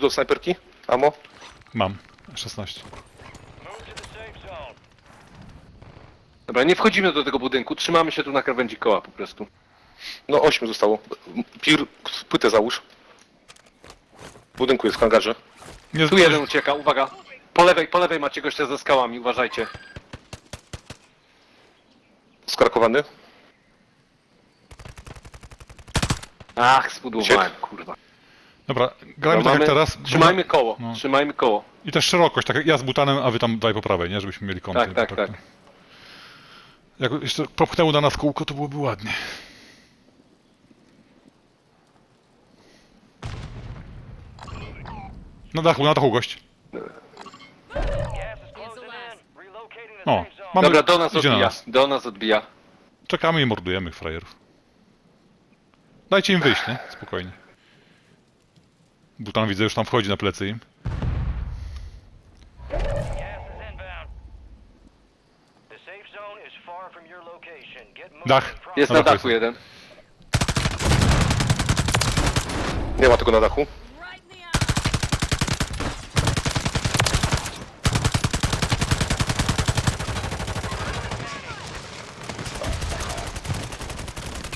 do snajperki? Amo? Mam. 16. Dobra, nie wchodzimy do tego budynku, trzymamy się tu na krawędzi koła po prostu. No, ośmiu zostało. Pir, płytę załóż. W budynku jest w hangarze. Nie Tu jeden ucieka, uwaga. Po lewej, po lewej macie gościa ze skałami, uważajcie. Skarkowany. Ach, spudłowałem, Uciekł. kurwa. Dobra, grajmy No, tak jak mamy- teraz. Trzymajmy koło, No. trzymajmy koło. I też szerokość, tak jak ja z butanem, a wy tam daj po prawej, nie? Żebyśmy mieli kąty. Tak, tak, bo tak. Jak jeszcze popchnęło na nas kółko, to byłoby ładnie. Na dachu, na dachu gość. O, mamy... Dobra, do nas idzie na odbija, nas. do nas odbija. Czekamy i mordujemy frajerów. Dajcie im wyjść, nie? Spokojnie. Butan widzę, już tam wchodzi na plecy im. Dach. Jest Na na dachu dachu jest. jeden. Nie ma tego na dachu.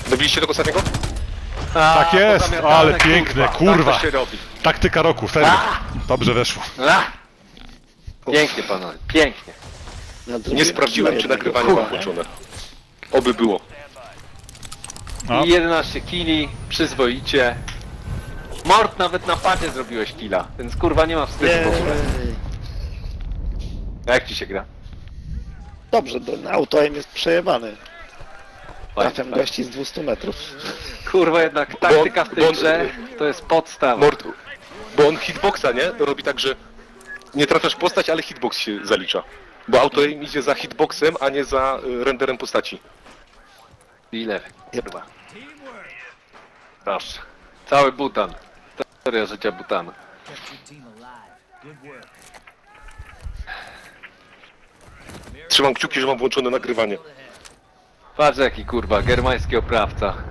Dobiliście tego ostatniego? A, Tak jest, ale piękne, kurwa. Tak to się robi. Taktyka roku, serio. Dobrze weszło. Ach! Pięknie panowie, pięknie. Nie sprawdziłem, czy nagrywanie mam włączone. Oby było. A, I 11 kili, przyzwoicie. Mord nawet na padzie zrobiłeś killa, więc kurwa nie ma wstydu w ogóle. Jej. A Jak ci się gra? Dobrze, do, auto-aim jest przejebany. Trafiam gości z 200 metrów. Kurwa jednak taktyka w tej bo on- grze to jest podstawa. Mord, bo on hitboxa, nie? Robi tak, że nie trafiasz postać, ale hitbox się zalicza. Bo auto aim idzie za hitboxem, a nie za y, renderem postaci. Ile? Kurwa. Proszę. Cały butan. Teoria życia butana. Trzymam kciuki, że mam włączone nagrywanie. Patrz jaki kurwa, germański oprawca.